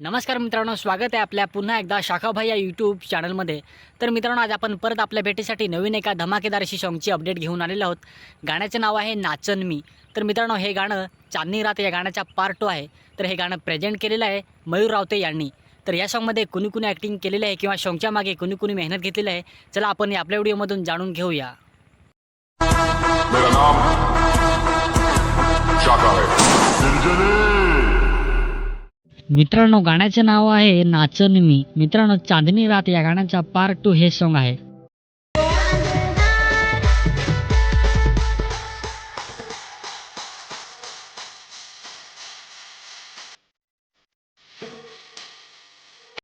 नमस्कार मित्रांनो स्वागत आहे आपल्या पुन्हा एकदा शाखाभाई या यूट्यूब चॅनलमध्ये तर मित्रांनो आज आपण परत आपल्या भेटीसाठी नवीन एका धमाकेदार अशी सॉंगची अपडेट घेऊन आलेलो आहोत. गाण्याचं नाव आहे नाचन मी. तर मित्रांनो हे गाणं चांदनी रात या गाण्याचा पार्ट टू आहे. तर हे गाणं प्रेझेंट केलेलं आहे मयूर रावते यांनी. तर या सॉंगमध्ये कुणी कुणी ॲक्टिंग केलेलं आहे किंवा सॉंगच्या मागे कुणी कुणी मेहनत घेतलेली आहे चला आपण या आपल्या व्हिडिओमधून जाणून घेऊया. मित्रांनो गाण्याचे नाव आहे नाचन मी मित्रांनो चांदणी रात या गाण्याचा पार्ट टू हे सॉंग आहे.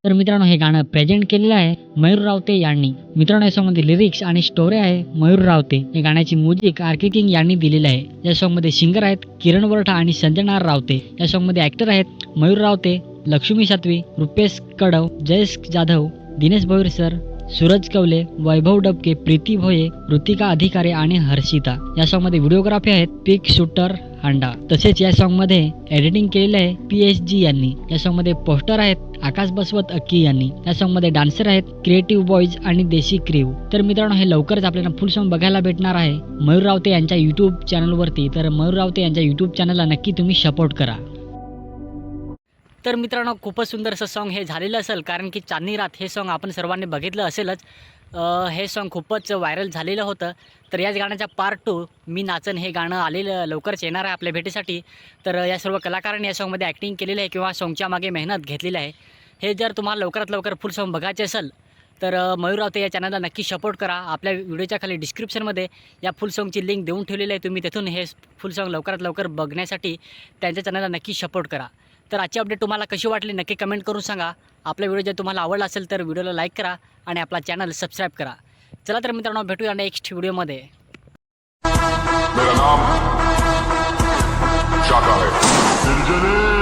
तर मित्रांनो हे गाणं प्रेझेंट केलेलं आहे मयूर रावते यांनी. मित्रांनो या सॉंगमध्ये लिरिक्स आणि स्टोरी आहे मयूर रावते. या गाण्याची म्युझिक आर के किंग यांनी दिलेलं आहे. या सॉंगमध्ये सिंगर आहेत किरण वरठा आणि संजनार रावते. या सॉंगमध्ये ॲक्टर आहेत मयूर रावते लक्ष्मी सातवी रुपेश कडव जयेश जाधव दिनेश भोईर सर सूरज कवले वैभव डबके प्रीती भोये ऋतिका अधिकारी आणि हर्षिता. या सॉंगमध्ये व्हिडिओग्राफी आहेत पिक शूटर हांडा. तसेच या सॉंगमध्ये एडिटिंग केलेलं आहे पी एच जी यांनी. या सॉंगमध्ये पोस्टर आहेत आकाश बसवत अक्की यांनी. या सॉंगमध्ये डान्सर आहेत क्रिएटिव्ह बॉईज आणि देशी क्रीव तर मित्रांनो हे लवकरच आपल्याला फुल सॉंग बघायला भेटणार आहे. मयूर रावते यांच्या यूट्यूब चॅनलवरती तर मयूर रावते यांच्या यूट्यूब चॅनलला नक्की तुम्ही सपोर्ट करा. तर मित्रांनो खूपच सुंदर असं सॉन्ग हे झालेलं असेल. कारण की चांदनी रात हे सॉन्ग आपण सर्वांनी बघितलं असेलच. हे सॉन्ग खूपच व्हायरल झालेलं होतं. तर याच गाण्याच्या पार्ट टू मी नाचन हे गाणं आलेलं लवकरच येणार आहे आपल्या भेटीसाठी. तर या सर्व कलाकारांनी या सॉन्गमध्ये ॲक्टिंग केलेलं आहे किंवा सॉन्गच्या मागे मेहनत घेतलेली आहे. हे जर तुम्हाला लवकरात लवकर फुल सॉन्ग बघायचे असेल तर मयूर रावते या चॅनलला नक्की सपोर्ट करा. आपल्या व्हिडिओच्या खाली डिस्क्रिप्शनमध्ये या फुल सॉन्गची लिंक देऊन ठेवलेली आहे. तुम्ही तिथून हे फुल सॉन्ग लवकरात लवकर बघण्यासाठी त्यांच्या चॅनलला नक्की सपोर्ट करा. तर आजची अपडेट तुम्हाला कशी वाटली नक्की कमेंट करून सांगा. आपला व्हिडिओ जर तुम्हाला आवडला असेल तर व्हिडिओला लाईक करा आणि आपला चॅनल सबस्क्राईब करा. चला तर मित्रांनो भेटूया नेक्स्ट व्हिडिओमध्ये मेरा नाम शाका है।